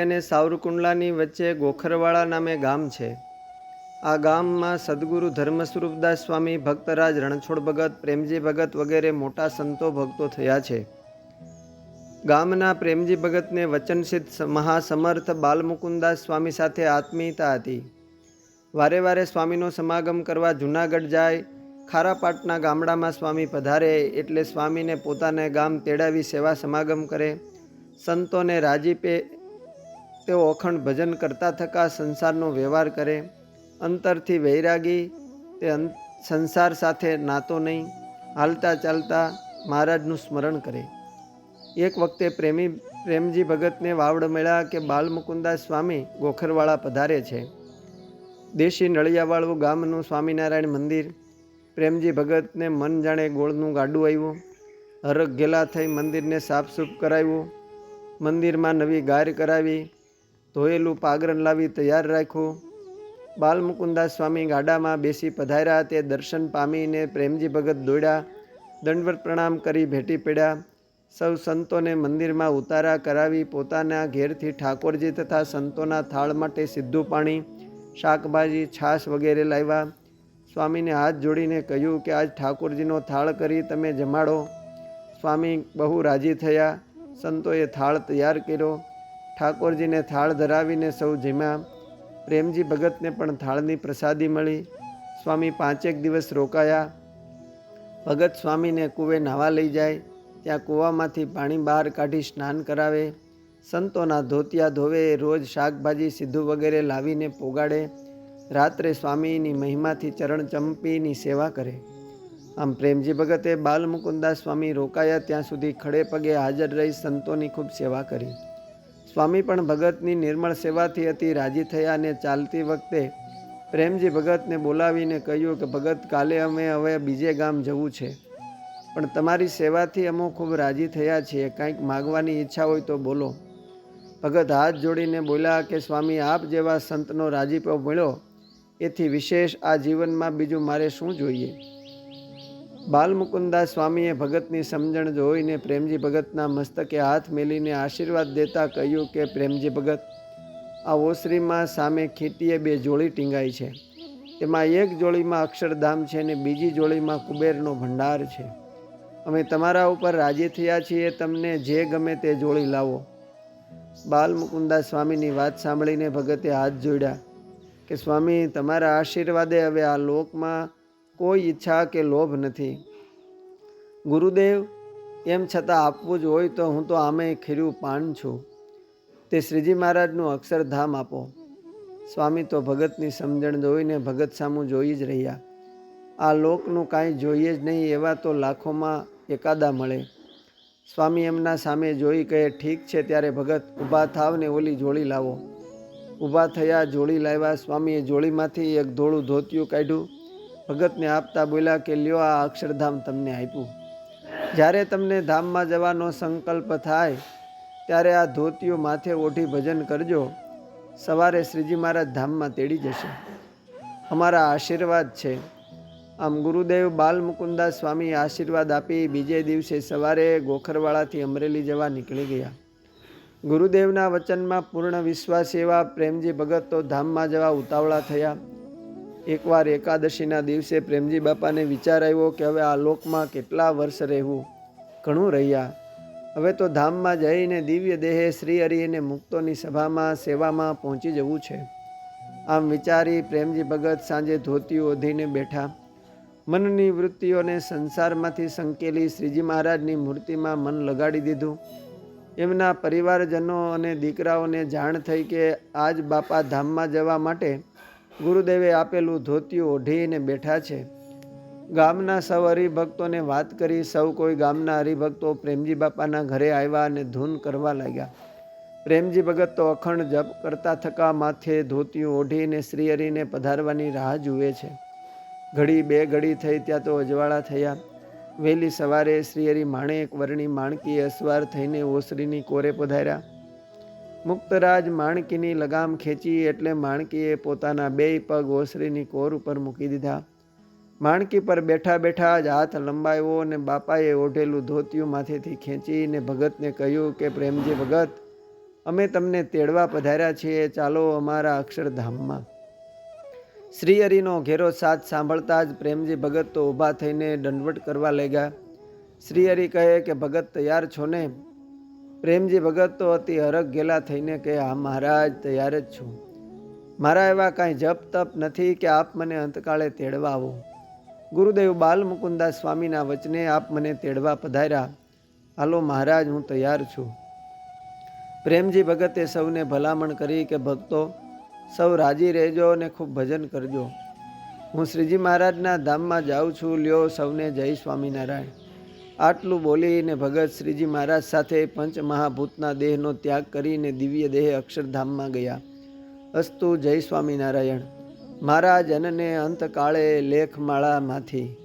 અને સાવરકુંડલાની વચ્ચે ગોખરવાળા નામે ગામ છે. આ ગામમાં સદગુરુ ધર્મસ્વરૂપદાસ સ્વામી, ભક્તરાજ રણછોડ ભગત, પ્રેમજી ભગત વગેરે મોટા સંતો ભક્તો થયા છે. ગામના પ્રેમજી ભગતને વચનસિદ્ધ મહાસમર્થ બાલમુકુંદાસ સ્વામી સાથે આત્મીયતા હતી. વારે વારે સ્વામીનો સમાગમ કરવા જૂનાગઢ જાય, ખારાપાટના ગામડામાં સ્વામી પધારે એટલે સ્વામીને પોતાને ગામ તેડાવી સેવા સમાગમ કરે. સંતોને રાજીપે તેઓ અખંડ ભજન કરતા થકા સંસારનો વ્યવહાર કરે, અંતરથી વૈરાગી, તે સંસાર સાથે નાતો નહીં, હાલતા ચાલતા મહારાજનું સ્મરણ કરે. એક વખતે પ્રેમી, પ્રેમજી ભગતને વાવડ મળ્યા કે બાલમુકુંદાસ સ્વામી ગોખરવાળા પધારે છે. દેશી નળિયાવાળું ગામનું સ્વામિનારાયણ મંદિર, પ્રેમજી ભગતને મન જાણે ગોળનું ગાડું આવ્યું હરખ ગેલા થઈ મંદિરને સાફસૂફ કરાવ્યું મંદિરમાં નવી ગાર કરાવી ધોયેલું પાગરણ લાવી તૈયાર રાખ્યું બાલમુકુંદાસ સ્વામી ગાડામાં બેસી પધાર્યા તે દર્શન પામીને પ્રેમજી ભગત દોડ્યા. દંડવત પ્રણામ કરી ભેટી પડ્યા. સૌ સંતોને મંદિરમાં ઉતારા કરાવી પોતાના ઘેરથી ઠાકોરજી તથા સંતોના થાળ માટે સીધું પાણી, શાકભાજી, છાશ વગેરે લાવ્યા. સ્વામીને હાથ જોડીને કહ્યું કે આજ ઠાકોરજીનો થાળ કરી તમે જમાડો. સ્વામી બહુ રાજી થયા. સંતોએ થાળ તૈયાર કર્યો. ઠાકોરજીને થાળ ધરાવીને સૌ જેમાં પ્રેમજી ભગતને પણ થાળની પ્રસાદી મળી. સ્વામી પાંચેક દિવસ રોકાયા. ભગત સ્વામીને કૂવે નાહવા લઈ જાય. ત્યાં કૂવામાંથી પાણી બહાર કાઢી સ્નાન કરાવે. સંતોના ધોતિયા ધોવે, રોજ શાકભાજી સીધું વગેરે લાવીને પોગાડે. રાત્રે સ્વામીની મહિમાથી ચરણ ચંપીની સેવા કરે. આમ પ્રેમજી ભગતે બાલમુકુંદાસ સ્વામી રોકાયા. ત્યાં સુધી ખડે પગે હાજર રહી સંતોની ખૂબ સેવા કરી. સ્વામી પણ ભગતની નિર્મળ સેવાથી અતિ રાજી થયા અને ચાલતી વખતે પ્રેમજી ભગતને બોલાવીને કહ્યું કે, ભગત, કાલે અમે હવે બીજે ગામ જવું છે. પણ તમારી સેવાથી અમે ખૂબ રાજી થયા છીએ. કંઈક માગવાની ઈચ્છા હોય તો બોલો. ભગત હાથ જોડીને બોલ્યા કે, સ્વામી, આપ જેવા સંતનો રાજીપો મળ્યો. એથી વિશેષ આ જીવનમાં બીજું મારે શું જોઈએ? બાલમુકુંદાસ સ્વામીએ ભગતની સમજણ જોઈને પ્રેમજી ભગતના મસ્તકે હાથ મેલીને આશીર્વાદ દેતા કહ્યું કે, પ્રેમજી ભગત, આ ઓસરીમાં સામે ખીટીએ બે જોડી ટીંગાઈ છે. એમાં એક જોડીમાં અક્ષરધામ છે ને બીજી જોડીમાં કુબેરનો ભંડાર છે. અમે તમારા ઉપર રાજી થયા છીએ, તમને જે ગમે તે જોડી લાવો. બાલમુકુંદાસ સ્વામીની વાત સાંભળીને ભગતે હાથ જોડ્યા કે, સ્વામી, તમારા આશીર્વાદે હવે આ લોકમાં કોઈ ઈચ્છા કે લોભ નથી. ગુરુદેવ, એમ છતાં આપવું જ હોય તો હું તો આમે ખીર્યું પાન છું. તે શ્રીજી મહારાજનું અક્ષરધામ આપો. સ્વામી તો ભગતની સમજણ જોઈને ભગત સામું જોઈ જ રહ્યા. આ લોકનું કાંઈ જોઈએ જ નહીં એવા તો લાખોમાં એકાદા મળે. સ્વામી એમના સામે જોઈ કહે, ઠીક છે, ત્યારે ભગત, ઊભા થાવ ને ઓલી જોડી લાવો. ઊભા થયા જોડી લાવ્યા, સ્વામીએ જોડીમાંથી એક ધોળું ધોતિયું કાઢ્યું. ભગતને આપતા બોલ્યા કે, લ્યો આ અક્ષરધામ તમને આપ્યું. જ્યારે તમને ધામમાં જવાનો સંકલ્પ થાય, ત્યારે આ ધોતીઓ માથે ઓઢી ભજન કરજો. સવારે શ્રીજી મહારાજ ધામમાં તેડી જશે. અમારા આશીર્વાદ છે. આમ ગુરુદેવ બાલમુકુંદાસ સ્વામી આશીર્વાદ આપી બીજે દિવસે સવારે ગોખરવાળાથી અમરેલી જવા નીકળી ગયા. ગુરુદેવના વચનમાં પૂર્ણ વિશ્વાસ એવા પ્રેમજી ભગત તો ધામમાં જવા ઉતાવળા થયા. એકવાર એકાદશીના દિવસે પ્રેમજી બાપાને વિચાર આવ્યો કે હવે આ લોકમાં કેટલા વર્ષ રહેવું? ઘણું રહ્યા. હવે તો ધામમાં જઈને દિવ્ય દેહે શ્રી હરિ અને મુક્તોની સભામાં, સેવામાં પહોંચી જવું છે. આમ વિચારી પ્રેમજી ભગત સાંજે ધોતી ઓઢીને બેઠા. મનની વૃત્તિઓને સંસારમાંથી સંકેલી શ્રીજી મહારાજની મૂર્તિમાં મન લગાડી દીધું. એમના પરિવારજનો અને દીકરાઓને જાણ થઈ કે આજ બાપા ધામમાં જવા માટે ગુરુદેવે આપેલું ધોતિયું ઓઢીને બેઠા છે. ગામના સૌ હરિભક્તોને વાત કરી, સૌ કોઈ ગામના હરિભક્તો પ્રેમજી બાપાના ઘરે આવ્યા અને ધૂન કરવા લાગ્યા. પ્રેમજી ભગત તો અખંડ જપ કરતા થકા માથે ધોતિયું ઓઢીને શ્રી હરિને પધારવાની રાહ જુએ છે. ઘડી બે ઘડી થઈ ત્યાં તો અજવાળા થયા. વહેલી સવારે શ્રી હરિ માણેક વર્ણી માણકી અસવાર થઈને ઓસરીની કોરે પધાર્યા. મુક્તરાજ માણકીની લગામ ખેંચી એટલે માણકીએ પોતાના બેય પગ ઓસરીની કોર ઉપર મૂકી દીધા. માણકી પર બેઠા બેઠા જ હાથ લંબાયો અને બાપાએ ઓઢેલું ધોતિયું માથેથી ખેંચીને ભગતને કહ્યું કે, પ્રેમજી ભગત, અમે તમને તેડવા પધાર્યા છીએ, ચાલો અમારા અક્ષરધામમાં. શ્રી હરિનો ઘેરો સાથ સાંભળતા જ પ્રેમજી ભગત તો ઊભા થઈને દંડવટ કરવા લાગ્યા. શ્રી હરિ કહે કે, ભગત, તૈયાર છો ને? પ્રેમજી ભગત તો અતિ હરખ ગેલા થઈને કે હા, મહારાજ, તૈયાર જ છું. મારા એવા કાંઈ જપ તપ નથી કે આપ મને અંતકાળે તેડવા આવો ગુરુદેવ બાલ મુકુંદાસ સ્વામીના વચને આપ મને તેડવા પધાર્યા. હાલો, મહારાજ, હું તૈયાર છું. પ્રેમજી ભગતે સૌને ભલામણ કરી કે, ભક્તો, સૌ રાજી રહેજો અને ખૂબ ભજન કરજો. હું શ્રીજી મહારાજના ધામમાં જાઉં છું. લ્યો, સૌને જય સ્વામિનારાયણ. આટલું બોલીને ભગત શ્રીજી મહારાજ સાથે પંચમહાભૂતના દેહનો ત્યાગ કરીને દિવ્ય દેહ અક્ષરધામમાં ગયા. અસ્તુ જય સ્વામિનારાયણ. મારા અનને અંતકાળે લેખમાળામાંથી